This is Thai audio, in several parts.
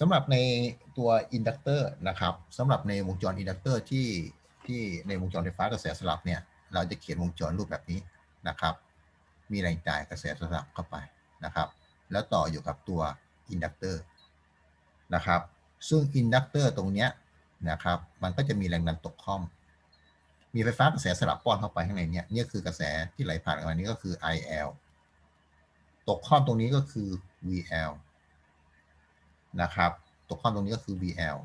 สำหรับในตัวอินดักเตอร์นะครับสำหรับในวงจรอินดักเตอร์ที่ที่ในวงจรไฟฟ้ากระแสสลับเนี่ย เราจะเขียนวงจรรูปแบบนี้นะครับ มีแรงจ่ายกระแสสลับเข้าไปนะครับ แล้วต่ออยู่กับตัวอินดักเตอร์นะครับ ซึ่งอินดักเตอร์ตรงเนี้ยนะครับ มันก็จะมีแรงดันตกข้อม มีไฟฟ้ากระแสสลับป้อนเข้าไปข้างในเนี้ยนี่คือกระแสที่ไหลผ่านออกมานี้ก็คือ IL ตกข้อมตรงนี้ก็คือ VL นะครับตกข้อมตรงนี้ก็คือ VL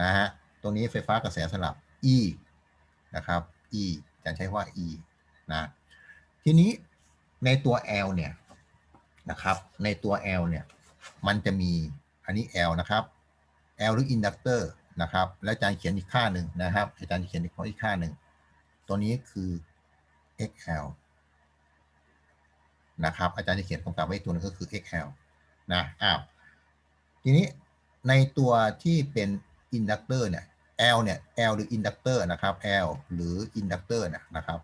นะฮะ ตรงนี้ไฟฟ้ากระแสสลับ E นะครับ E จะใช้ว่า E นะ ทีนี้ในตัว L เนี่ยนะครับ ในตัว L เนี่ย มันจะมีอันนี้ L นะครับ L หรืออินดักเตอร์นะครับ แล้วอาจารย์เขียนอีกค่าหนึ่งนะครับ อาจารย์เขียนอีกอีกค่าหนึ่ง ตัวนี้คือ XL นะครับ อาจารย์จะเขียนคำตอบไว้ตัวนึงก็คือ XL นะ อ้าว ทีนี้ในตัวที่เป็นอินดักเตอร์เนี่ย L เนี่ย L หรืออินดักเตอร์นะครับ L หรืออินดักเตอร์เนี่ยนะครับ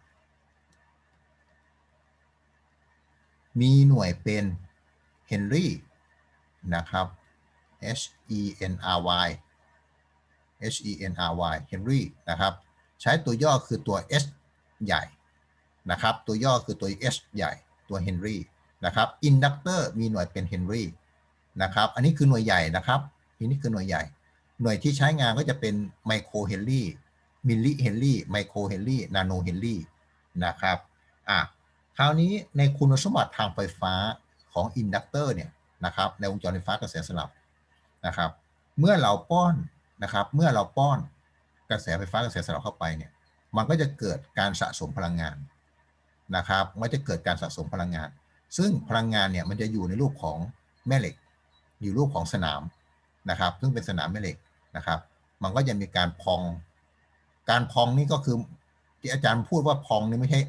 มีหน่วยเป็นเฮนรี่นะครับ H E N R Y H E N R Y เฮนรี่นะครับ ใช้ตัวย่อคือตัว H ใหญ่นะครับ ตัวย่อคือตัว H ใหญ่ตัวเฮนรี่นะครับ อินดักเตอร์มีหน่วยเป็นเฮ นะครับ อันนี้คือหน่วยใหญ่นะครับทีนี้คือหน่วยใหญ่ หน่วยที่ใช้งานก็จะเป็นไมโครเฮนรี่มิลลิเฮนรี่ไมโครเฮนรี่นาโนเฮนรี่นะครับอะคราวนี้ในคุณสมบัติทางไฟฟ้าของอินดักเตอร์เนี่ยนะครับในวงจรไฟฟ้ากระแสสลับนะครับ เมื่อเราป้อนนะครับเมื่อเราป้อนกระแสไฟฟ้ากระแสสลับเข้าไปเนี่ยมันก็จะเกิดการสะสมพลังงานนะครับมันจะเกิดการสะสมพลังงาน ซึ่งพลังงานเนี่ยมันจะอยู่ในรูปของแม่เหล็ก อยู่รูปของสนามนะครับ ซึ่งเป็นสนามแม่เหล็กนะครับ มันก็จะมีการพอง การพองนี่ก็คือที่อาจารย์พูดว่าพองนี่ไม่ใช่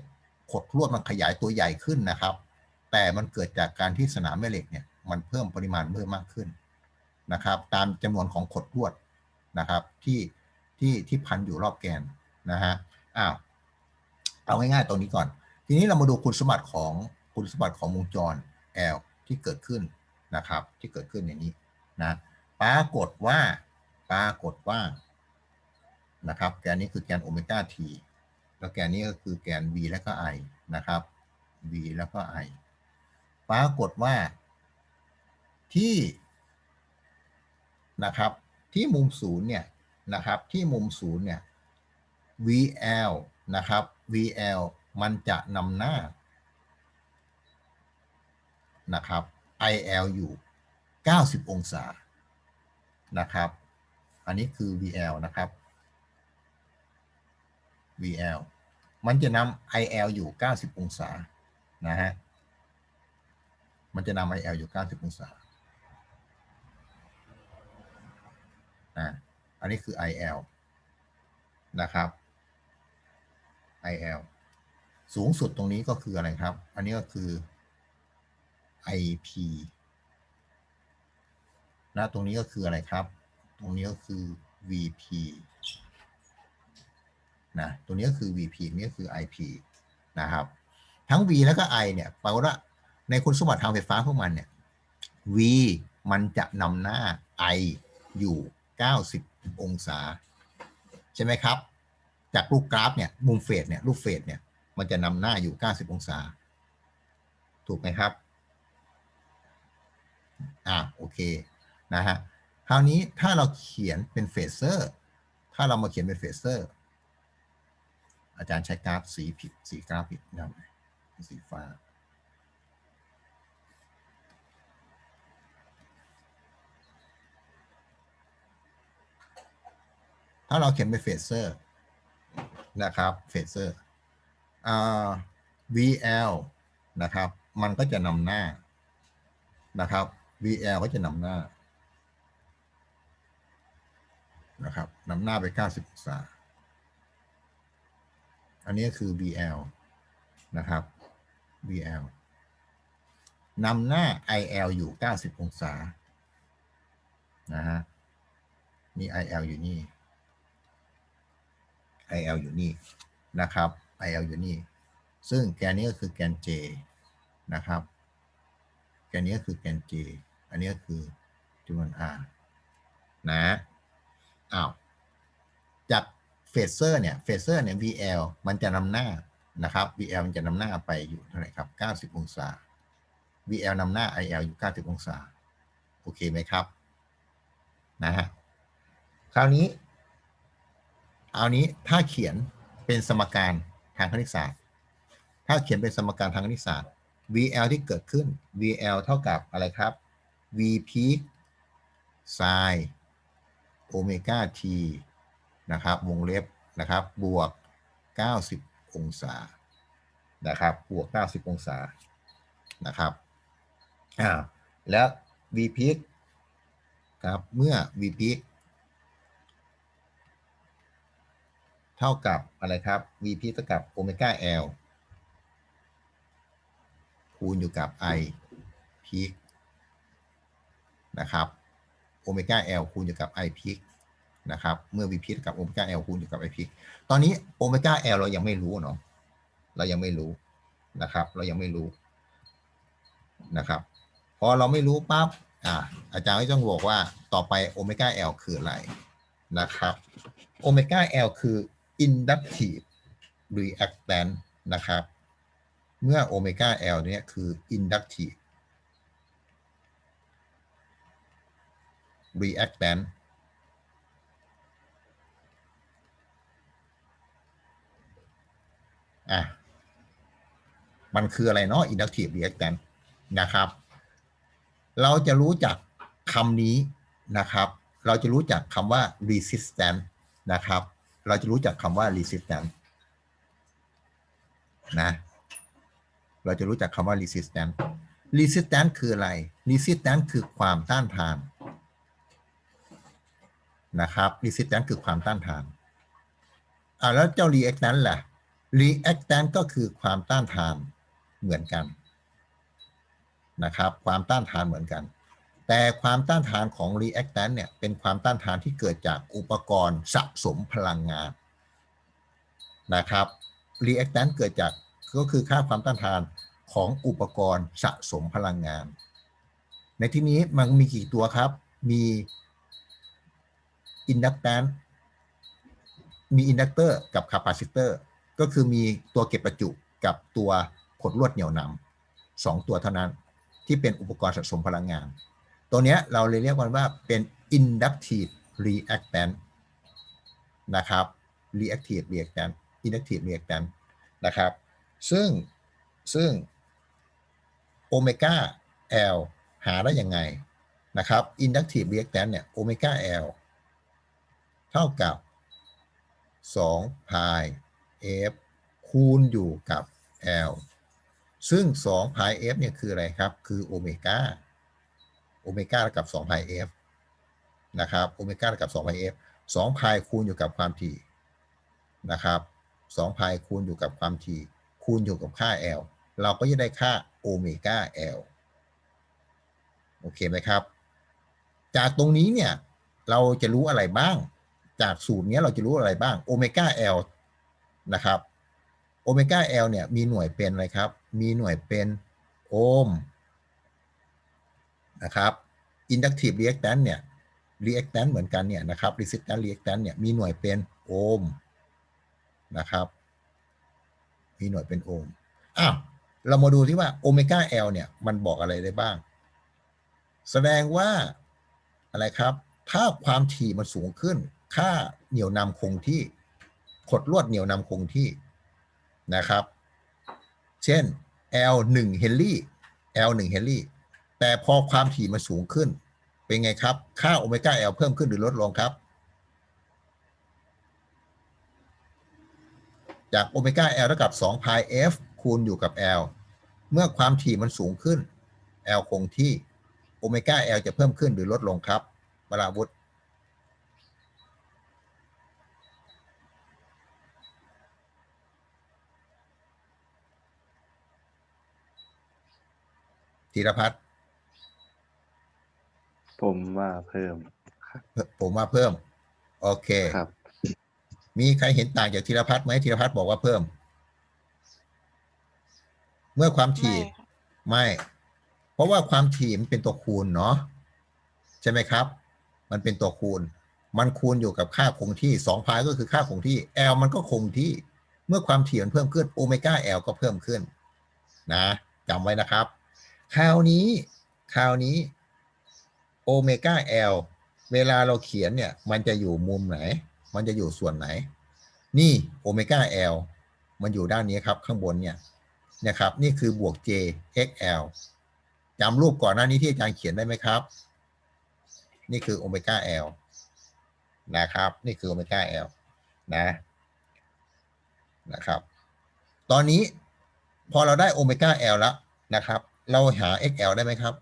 ขดลวดมันขยายตัวใหญ่ขึ้นนะครับ แต่มันเกิดจากการที่สนามแม่เหล็กเนี่ยมันเพิ่มปริมาณเพิ่มมากขึ้นนะครับ ตามจำนวนของขดลวดนะครับ ที่ที่ที่พันอยู่รอบแกนนะฮะอ้าวเอาง่ายๆตรงนี้ก่อน ทีนี้เรามาดูคุณสมบัติของคุณสมบัติของวงจร L ที่เกิดขึ้น นะครับ ที่เกิดขึ้นอย่างนี้นะปรากฏว่าปรากฏว่านะครับ แกนนี้คือแกนโอเมก้า t แล้วแกนนี้ก็คือแกน v แล้วก็ i นะครับ v แล้วก็ i ปรากฏว่าที่นะครับ ที่มุมศูนย์เนี่ยนะครับ ที่มุมศูนย์เนี่ย VL นะครับ VL มันจะนำหน้านะครับ IL อยู่ 90 องศานะครับ อันนี้คือ VL นะครับ VL มันจะนำ IL อยู่ 90 องศานะฮะ มันจะนำ IL อยู่ 90 องศาอ่าอันนี้คือ IL นะครับ IL สูงสุดตรงนี้ก็คืออะไรครับ อันนี้ก็คือ IP นะตรงนี้ก็คืออะไรครับ ตรงนี้ก็คือ VP นะตรงนี้ก็คือ VP นี่ก็คือ IP นะครับทั้ง V แล้วก็ I เนี่ยแปลว่าในคุณสมบัติทางไฟฟ้าพวกมันเนี่ย V มันจะนำหน้า I อยู่ 90 องศา ใช่ไหมครับ จากรูปกราฟเนี่ยมุมเฟสเนี่ยรูปเฟสเนี่ยมันจะนำหน้าอยู่ 90 องศา ถูกไหมครับ อ่าโอเคนะฮะคราวนี้ถ้าเราเขียนเป็นเฟเซอร์ ถ้าเรามาเขียนเป็นเฟเซอร์ อาจารย์ใช้กราฟสีผิดสีกราฟผิดนะสีฟ้าถ้าเราเขียนเป็นเฟเซอร์นะครับเฟเซอร์ VL นะครับ มันก็จะนำหน้านะครับ VL ก็จะนำหน้านะครับนำหน้าไป 90องศาอันนี้คือ VL นะครับ VL นำหน้า IL อยู่ 90 องศา นะฮะนี่ IL อยู่นี่ IL อยู่นี่ นะครับ IL อยู่นี่ ซึ่งแกนนี้ก็คือแกน J นะครับ แกนนี้ก็คือแกน J อันนี้คือจำนวน r นะอ้าวจากเฟเซอร์เนี่ยเฟเซอร์เนี่ย VL มันจะนำหน้านะครับ VL มันจะนำหน้าไปอยู่เท่าไหร่ครับ 90 องศา VL นำหน้า IL อยู่ 90 องศา โอเคไหมครับ นะฮะ คราวนี้ เอานี้ถ้าเขียนเป็นสมการทางคณิตศาสตร์ ถ้าเขียนเป็นสมการทางคณิตศาสตร์ VL ที่เกิดขึ้น VL เท่ากับอะไรครับ V peak sin โอเมก้า t นะครับวงเล็บนะครับบวก 90 องศานะครับบวก 90 องศานะครับอ่าแล้ว V peak ครับเมื่อ V peak เท่ากับอะไรครับ V peak เท่ากับโอเมก้า L คูณอยู่กับ I peak นะครับโอเมก้า L คูณอยู่กับ I peak นะครับเมื่อ V peak เท่ากับโอเมก้า L คูณอยู่กับ I peak ตอนนี้โอเมก้า L เรายังไม่รู้เนาะเรายังไม่รู้นะครับ เรายังไม่รู้นะครับพอเราไม่รู้ปั๊บอ่าอาจารย์ก็ต้องบอกว่าต่อไปโอเมก้า L คืออะไรนะครับโอเมก้า L คือ inductive reactant นะครับ เมื่อโอเมก้า L เนี่ยคือ inductive reactant อะมันคืออะไรเนาะ inductive reactant นะครับ เราจะรู้จักคำนี้นะครับ เราจะรู้จักคำว่า resistance นะครับ เราจะรู้จักคำว่า resistance นะ เราจะรู้จักคำว่า resistance resistance คืออะไร resistance คือความต้านทาน นะครับ resistance คือความต้านทานอ่าแล้วเจ้า reactant ล่ะ reactant ก็คือความต้านทานเหมือนกันนะครับ ความต้านทานเหมือนกัน แต่ความต้านทานของ reactant เนี่ยเป็นความต้านทานที่เกิดจากอุปกรณ์สะสมพลังงานนะครับ reactant เกิดจากก็คือค่าความต้านทานของอุปกรณ์สะสมพลังงาน ในที่นี้มันมีกี่ตัวครับ มี inductant มี inductor กับ capacitor ก็คือมีตัวเก็บประจุกับตัวขดลวดเหนี่ยวนำสองตัวเท่านั้นที่เป็นอุปกรณ์สะสมพลังงาน ตัวเนี้ยเราเลยเรียกมันว่าเป็น inductive reactant นะครับ reactive reactant inductive reactant นะครับ ซึ่งซึ่งโอเมก้า L หาได้ยังไงนะครับ inductive reactant เนี่ยโอเมก้า L เท่ากับ 2 pi f คูณอยู่กับ L ซึ่ง 2 pi f เนี่ยคืออะไรครับ คือโอเมก้า โอเมก้ากับ 2 pi f นะครับ โอเมก้าเท่ากับ 2 pi f 2 pi คูณอยู่กับความถี่นะครับ 2 pi คูณอยู่กับความถี่ คูณอยู่กับค่า L เราก็จะได้ค่าโอเมก้า L โอเคไหมครับ จากตรงนี้เนี่ย เราจะรู้อะไรบ้าง จากสูตรนี้เราจะรู้อะไรบ้างโอเมก้า L นะครับโอเมก้า L เนี่ยมีหน่วยเป็นอะไรครับ มีหน่วยเป็นโอห์มนะครับ inductive reactant เนี่ย reactant เหมือนกันเนี่ยนะครับ resistant reactant เนี่ยมีหน่วยเป็นโอห์มนะครับมีหน่วยเป็นโอห์มอ้าวเรามาดูที่ว่าโอเมก้า L เนี่ยมันบอกอะไรได้บ้าง แสดงว่าอะไรครับ ถ้าความถี่มันสูงขึ้น ค่าเหนี่ยวนำคงที่ขดลวดเหนี่ยวนำคงที่นะครับ เช่น L 1เฮนรี่ L 1เฮนรี่แต่พอความถี่มันสูงขึ้น เป็นไงครับ ค่าโอเมก้า L เพิ่มขึ้นหรือลดลงครับ จากโอเมก้า L เท่ากับ2 pi f คูณอยู่กับ L เมื่อความถี่มันสูงขึ้น L คงที่โอเมก้า L จะเพิ่มขึ้นหรือลดลงครับวราวุธ ธีรพัฒน์ผมว่าเพิ่มผมว่าเพิ่ม โอเค ครับ มีใครเห็นต่างจากธีรพัฒน์ไหมธีรพัฒน์บอกว่าเพิ่ม เมื่อความถี่ไม่ค่ะไม่เพราะว่าความถี่มันเป็นตัวคูณเนาะใช่ไหมครับ มันเป็นตัวคูณ มันคูณอยู่กับค่าคงที่2พายก็คือค่าคงที่ L มันก็คงที่ เมื่อความถี่มันเพิ่มขึ้นโอเมก้า L ก็เพิ่มขึ้น นะจำไว้นะครับ คราวนี้คราวนี้โอเมก้า L เวลาเราเขียนเนี่ย มันจะอยู่มุมไหน มันจะอยู่ส่วนไหน นี่โอเมก้า L มันอยู่ด้านนี้ครับ ข้างบนเนี่ยนะครับ นี่คือบวก J XL จำรูปก่อนหน้านี้ที่อาจารย์เขียนได้ไหมครับ นี่คือโอเมก้า L นะครับ นี่คือโอเมก้า L นะนะครับ ตอนนี้พอเราได้โอเมก้า L แล้วนะครับ เราหา XL ได้ไหมครับ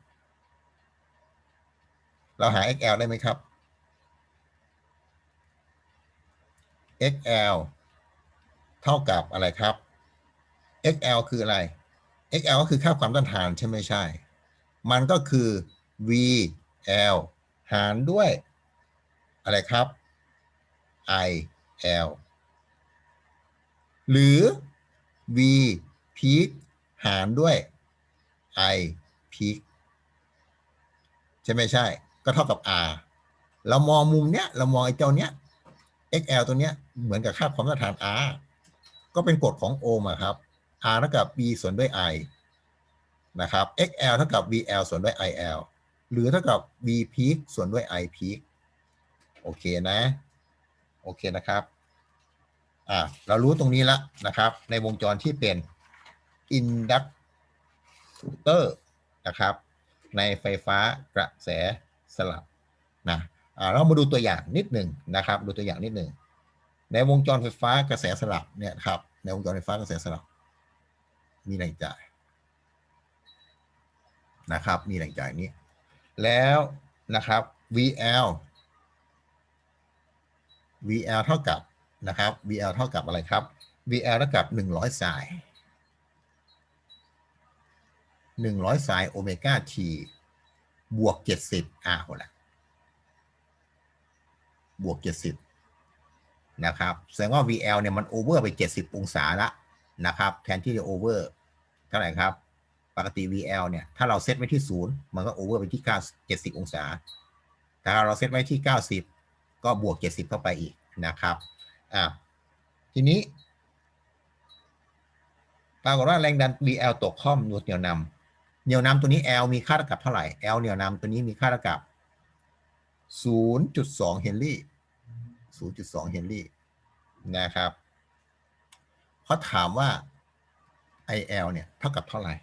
เราหา XL ได้ไหมครับ XL เท่ากับอะไรครับ XL คืออะไร XL ก็คือค่าความต้านทานใช่ไหมใช่ มันก็คือ VL หารด้วย อะไรครับ IL หรือ V peak หารด้วย I peak ใช่ไหมใช่ ก็เท่ากับ R เรามองมุมเนี้ย เรามองไอ้เจ้าเนี้ย XL ตัวเนี้ยเหมือนกับค่าความต้านทาน R ก็เป็นกฎของโอห์มครับ R เท่ากับ B ส่วนด้วย I นะครับ XL เท่ากับ VL ส่วนด้วย IL หรือเท่ากับ V peak ส่วนด้วย I peak โอเคนะ โอเคนะครับ อ่า เรารู้ตรงนี้แล้วนะครับ ในวงจรที่เป็น inductor นะครับ ในไฟฟ้ากระแสสลับนะเรามาดูตัวอย่างนิดหนึ่งนะครับ ดูตัวอย่างนิดหนึ่งในวงจรไฟฟ้ากระแสสลับเนี่ยครับในวงจรไฟฟ้ากระแสสลับ มีแรงจ่ายนะครับ มีแรงจ่ายนี้ แล้วนะครับ VL VL เท่ากับนะครับ VL เท่ากับอะไรครับ VL เท่ากับ 100สาย 100 สายโอเมก้า T บวก 70อ่าโหละบวก 70 นะครับ แสดงว่า VL เนี่ยมันโอเวอร์ไป 70 องศาละนะครับ แทนที่จะโอเวอร์เท่าไหร่ครับ ปกติ VL เนี่ย ถ้าเราเซตไว้ที่ 0 มันก็โอเวอร์ไปที่9 70 องศา ถ้าเราเซตไว้ที่ 90 ก็บวก 70 เข้าไปอีกนะครับอ่าทีนี้ปรากฏว่าแรงดัน VL ตกข้อมนวดเหนี่ยวนำ เหนี่ยวนำตัวนี้ L มีค่าเท่ากับเท่าไหร่ L เหนี่ยวนำตัวนี้มีค่าเท่ากับ 0.2 เฮนรี่ 0.2 เฮนรี่นะครับเขาถามว่า IL เนี่ยเท่ากับเท่าไหร่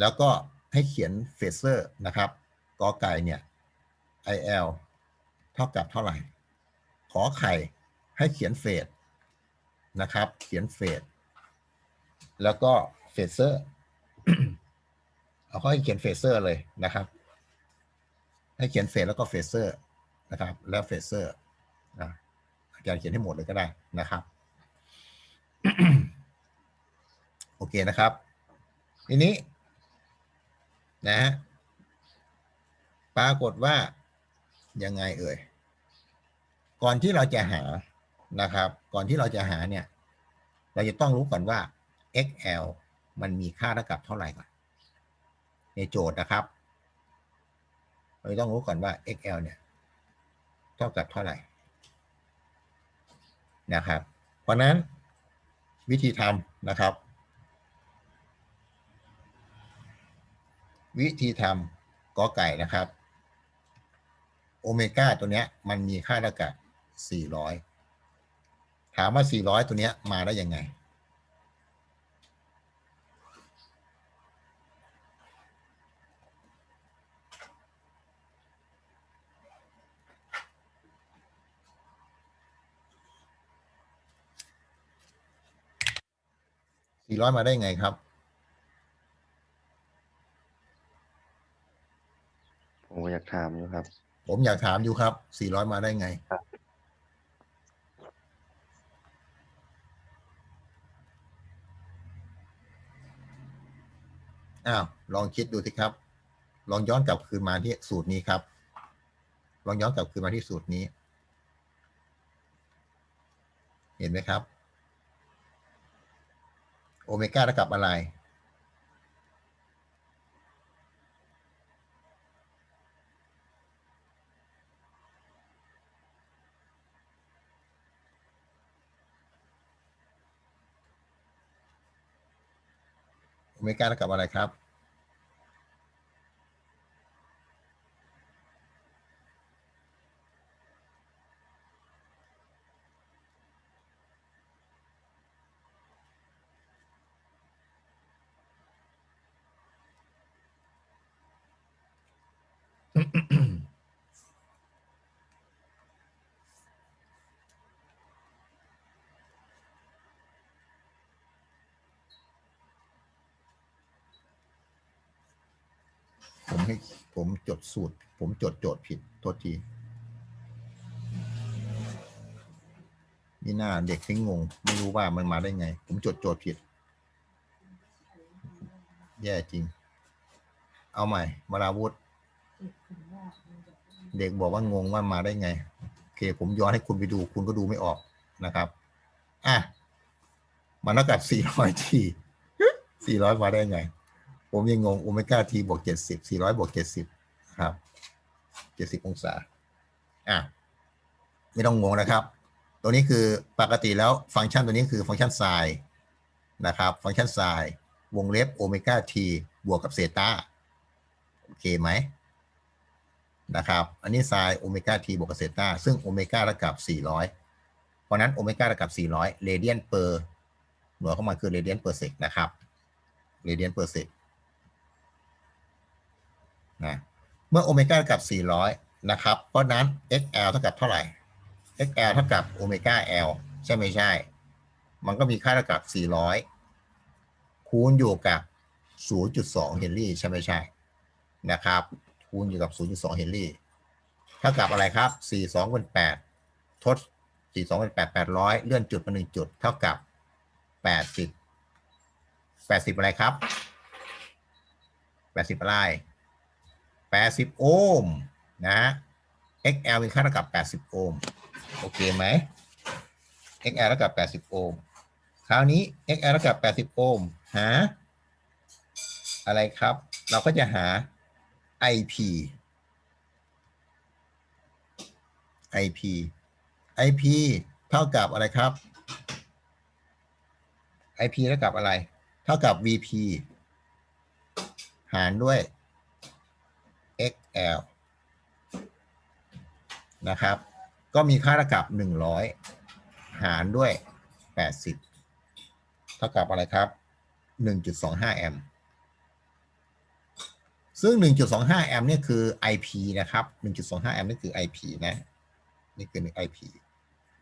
แล้วก็ให้เขียนเฟเซอร์นะครับกอไก่เนี่ย IL เท่ากับเท่าไหร่ ขอไข่ให้เขียนเฟสนะครับ เขียนเฟสแล้วก็เฟเซอร์ เอาขาให้เขียนเฟเซอร์เลยนะครับ ให้เขียนเฟสแล้วก็เฟเซอร์นะครับ แล้วเฟเซอร์นะอาจารย์เขียนให้หมดเลยก็ได้นะครับ โอเคนะครับ ทีนี้ นะฮะปรากฏว่ายังไงเอ่ย ก่อนที่เราจะหานะครับ ก่อนที่เราจะหาเนี่ย เราจะต้องรู้ก่อนว่า XL มันมีค่าเท่ากับเท่าไหร่ก่อน ในโจทย์นะครับเราต้องรู้ก่อนว่า XL เนี่ย เท่ากับเท่าไหร่นะครับ เพราะนั้นวิธีทำนะครับ วิธีทำกอไก่นะครับ โอเมก้าตัวเนี้ยมันมีค่าเท่ากับ400 ถามว่า 400 ตัวเนี้ยมาได้ยังไง 400มาได้ไงครับ ผมก็อยากถามอยู่ครับ ผมอยากถามอยู่ครับ400มาได้ไงครับอ้าว ลองคิดดูสิครับ ลองย้อนกลับคืนมาที่สูตรนี้ครับ ลองย้อนกลับคืนมาที่สูตรนี้ เห็นไหมครับ โอเมก้าเท่ากับอะไร โอเมก้าเท่ากับอะไรครับ ผมให้ผมจดสูตร ผมจดโจทย์ผิดโทษทีนี่หน้าเด็กทิ้งงง ไม่รู้ว่ามันมาได้ไง ผมจดโจทย์ผิด แย่จริง เอาใหม่มาราวุธ เด็กบอกว่างงว่ามาได้ไงโอเค ผมย้อนให้คุณไปดู คุณก็ดูไม่ออกนะครับอะมันเท่ากับ400ที400มาได้ไง ผมยังงงโอเมก้าทีบวก70 400บวก70ครับ70องศาอะไม่ต้องงงนะครับ ตัวนี้คือปกติแล้วฟังก์ชันตัวนี้คือฟังก์ชันไซน์นะครับ ฟังก์ชันไซน์วงเล็บโอเมก้าทีบวกกับเซต้าโอเคไหม นะครับอันนี้ไซน์โอเมก้าทีบวกกับเซตาซึ่งโอเมก้าเท่ากับ 400 เพราะนั้นโอเมก้าเท่ากับ 400เรเดียนเปอร์หน่วยเข้ามาคือเรเดียนเปอร์เซกนะครับเรเดียนเปอร์เซกนะเมื่อโอเมก้าเท่ากับ 400 นะครับ เพราะนั้น XL เท่ากับเท่าไหร่ XL เท่ากับโอเมก้า L ใช่ไม่ใช่ มันก็มีค่าเท่ากับ 400 คูณอยู่กับ 0.2 เฮนรี่ใช่ไม่ใช่นะครับ คูณอยู่กับ 0.2 เฮนรี่เท่ากับอะไรครับ 42เป็น8ทด 42เป็น8 800 เลื่อนจุดมา1จุด เท่ากับ 80 80 อะไรครับ 80 อะไร 80 โอห์มนะ XL มีค่าเท่ากับ 80 โอห์มโอเคไหม XL เท่ากับ 80 โอห์มคราวนี้ XL เท่ากับ 80 โอห์มหาอะไรครับ เราก็จะหา IP IP IP เท่ากับอะไรครับ IP เท่ากับอะไร เท่ากับ VP หารด้วย XL นะครับ ก็มีค่าเท่ากับ 100 หารด้วย 80 เท่ากับอะไรครับ 1.25 แอมป์ ซึ่ง 1.25 แอมป์เนี่ยคือ IP นะครับ 1.25 แอมป์นี่คือ IP นะ นี่คือ IP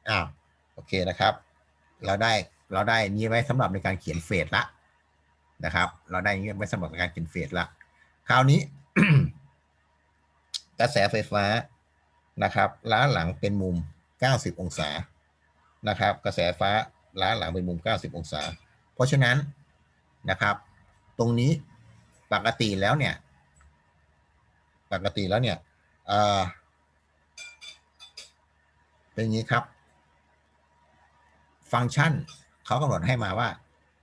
อ้าว โอเคนะครับ เราได้ เราได้นี้ไว้สำหรับในการเขียนเฟสละนะครับ เราได้นี้ไว้สำหรับในการเขียนเฟสละ คราวนี้ กระแสไฟฟ้านะครับ ล้าหลังเป็นมุม 90 องศา นะครับ กระแสฟ้าล้าหลังเป็นมุม 90 องศา เพราะฉะนั้นนะครับ ตรงนี้ปกติแล้วเนี่ย ปกติแล้วเนี่ยเป็นอย่างนี้ครับ ฟังก์ชันเขากำหนดให้มาว่า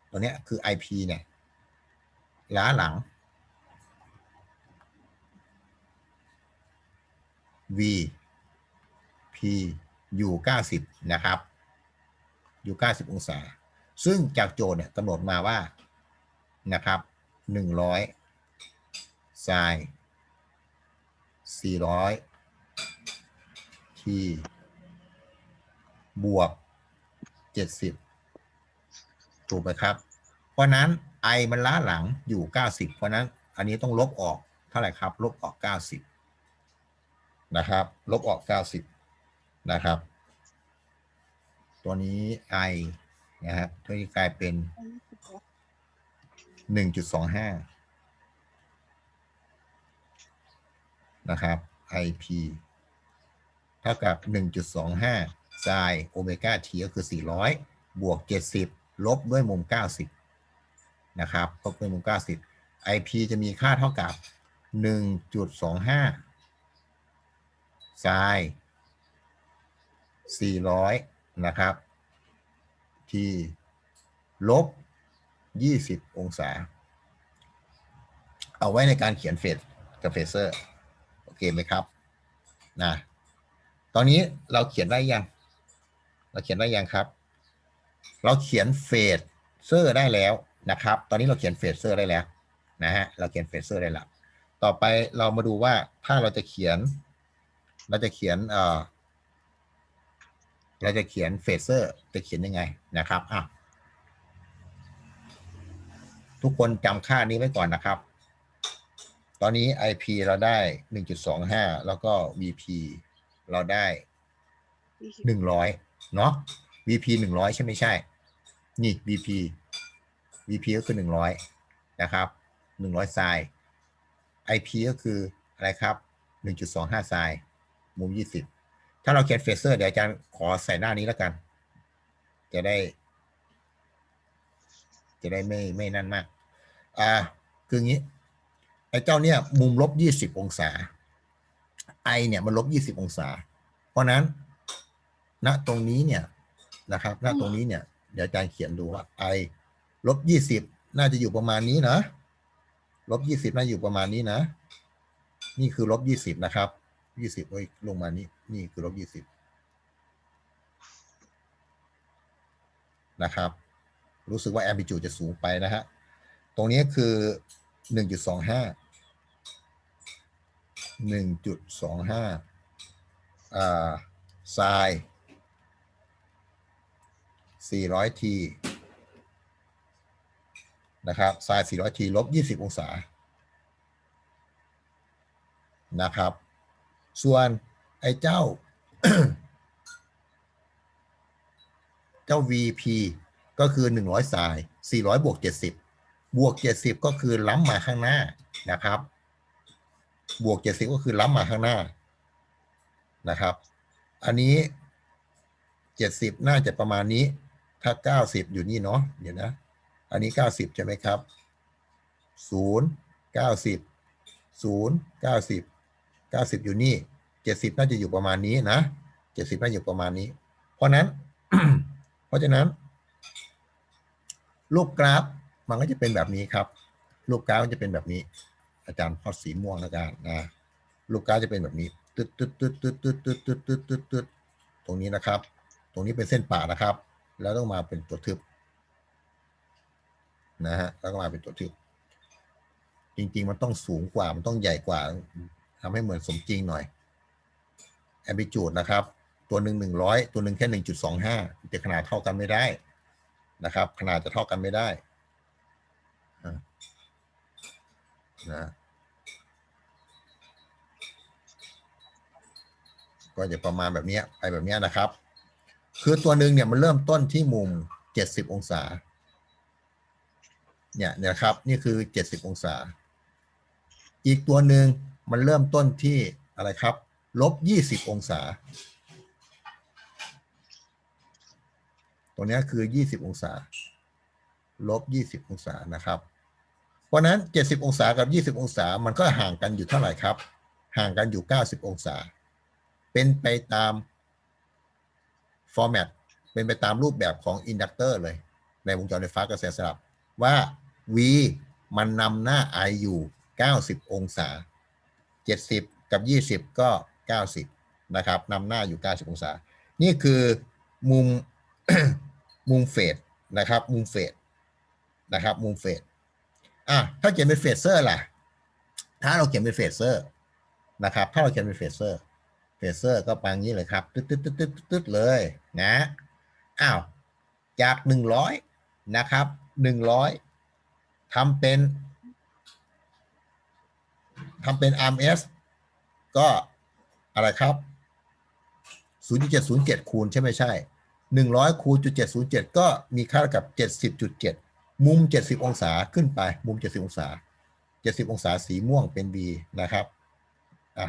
ตัวนี้คือ IP เนี่ยล้าหลัง V P อยู่90นะครับอยู่ 90 องศา ซึ่งจากโจทย์เนี่ยกำหนดมาว่านะครับ 100ไซน์ 400 T บวก 70 ถูกไหมครับ เพราะนั้น I มันล้าหลังอยู่ 90 เพราะนั้นอันนี้ต้องลบออกเท่าไหร่ครับ ลบออก 90 นะครับ ลบออก 90 นะครับ ตัวนี้ I นะครับตัวนี้กลายเป็น 1.25 นะครับ IP เท่ากับ 1.25ไซน์โอเมก้า T ก็คือ 400 บวก 70 ลบด้วยมุม 90 นะครับลบด้วยมุม 90 IP จะมีค่าเท่ากับ 1.25ไซน์400 นะครับ ที่ลบ 20 องศา เอาไว้ในการเขียนเฟสกับเฟเซอร์ โอเคไหมครับนะตอนนี้เราเขียนได้ยัง เราเขียนได้ยังครับ เราเขียนเฟสเซอร์ได้แล้วนะครับ ตอนนี้เราเขียนเฟเซอร์ได้แล้วนะฮะเราเขียนเฟเซอร์ได้แล้วต่อไปเรามาดูว่าถ้าเราจะเขียน เราจะเขียนเอ่อเราจะเขียนเฟเซอร์จะเขียนยังไงนะครับอะทุกคนจำค่านี้ไว้ก่อนนะครับ ตอนนี้ IP เราได้ 1.25 แล้วก็ VP เราได้ 100 เนาะ VP 100 ใช่ไม่ใช่ นี่ VP VP ก็คือ 100 นะครับ100ไซน์ IP ก็คืออะไรครับ 1.25ไซน์มุม 20 ถ้าเราเขียนเฟเซอร์เดี๋ยวอาจารย์ขอใส่หน้านี้แล้วกัน จะได้ จะได้ไม่ไม่นั่นมาก อ่า คืออย่างนี้ ไอ้เจ้าเนี่ยมุมลบ20องศาไอเนี่ยมันลบ20องศา เพราะนั้น ณตรงนี้เนี่ยนะครับ ณตรงนี้เนี่ย เดี๋ยวอาจารย์เขียนดูว่า i ลบ20น่าจะอยู่ประมาณนี้นะลบ20น่าอยู่ประมาณนี้นะ นี่คือลบ20นะครับ20โอ้ยลงมานี่นี่คือลบ20นะครับ รู้สึกว่า amplitude จะสูงไปนะฮะ ตรงนี้คือ หนึ่งจุดสองห้าหนึ่งจุดสองห้าอ่าทรายสี่ร้อยทีนะครับทรายสี่ร้อยทีลบยี่สิบองศานะครับ ส่วนไอ้เจ้า เจ้า VP ก็คือ 100สาย 400บวก70 บวก70ก็คือล้ำมาข้างหน้านะครับ บวก70ก็คือล้ำมาข้างหน้านะครับ อันนี้70น่าจะประมาณนี้ ถ้า90อยู่นี่เนาะเดี๋ยวนะ อันนี้90ใช่ไหมครับ0 90 0 90 90อยู่นี่70น่าจะอยู่ประมาณนี้นะ70น่าจะอยู่ประมาณนี้ เพราะนั้น เพราะฉะนั้น รูปกราฟ มันก็จะเป็นแบบนี้ครับ รูปกราฟจะเป็นแบบนี้ อาจารย์พอดสีม่วงแล้วกันนะรูปกราฟจะเป็นแบบนี้ตึ๊ดตึ๊ดตึ๊ดตึ๊ดตึ๊ดตึ๊ดตึ๊ดตึ๊ดตึ๊ดตึ๊ดตรงนี้นะครับ ตรงนี้เป็นเส้นป่านะครับ แล้วต้องมาเป็นตัวทึบนะฮะแล้วก็มาเป็นตัวทึบจริง ๆ มันต้องสูงกว่า มันต้องใหญ่กว่าทำให้เหมือนสมจริงหน่อยแอมบิจูดนะครับ ตัวหนึ่งหนึ่งร้อยตัวหนึ่งแค่หนึ่งจุดสองห้าแต่ขนาดเท่ากันไม่ได้นะครับ ขนาดจะเท่ากันไม่ได้ นะก็จะประมาณแบบนี้ไปแบบนี้นะครับ คือตัวหนึ่งเนี่ยมันเริ่มต้นที่มุมเจ็ดสิบองศา เนี่ยนะครับ นี่คือเจ็ดสิบองศา อีกตัวหนึ่งมันเริ่มต้นที่อะไรครับ ลบยี่สิบองศา ตัวนี้คือยี่สิบองศา ลบยี่สิบองศานะครับ เพราะนั้นเจ็ดสิบองศากับยี่สิบองศามันก็ห่างกันอยู่เท่าไหร่ครับ ห่างกันอยู่เก้าสิบองศา เป็นไปตามฟอร์แมตเป็นไปตามรูปแบบของอินดักเตอร์เลย ในวงจรไฟฟ้ากระแสสลับว่า V มันนำหน้า I อยู่ 90 องศา 70 กับ 20 ก็ 90 นะครับนำหน้าอยู่ 90 องศา นี่คือมุมมุมเฟดนะครับ มุมเฟด นะครับมุมเฟดอะถ้าเขียนเป็นเฟเซอร์ล่ะ ถ้าเราเขียนเป็นเฟเซอร์นะครับ ถ้าเราเขียนเป็นเฟเซอร์เฟเซอร์ก็ปังนี้เลยครับตึ๊ดตึ๊ดตึ๊ดตึ๊ดตึ๊ดเลยนะอ้าวจาก100นะครับ100ทำเป็นทำเป็น RMS ก็อะไรครับ 0.707 คูณใช่ไหมใช่ 100 คูณจุด707 ก็มีค่าเท่ากับ 70.7 มุม 70 องศาขึ้นไป มุม 70 องศา 70 องศาสีม่วงเป็น B นะครับ อะ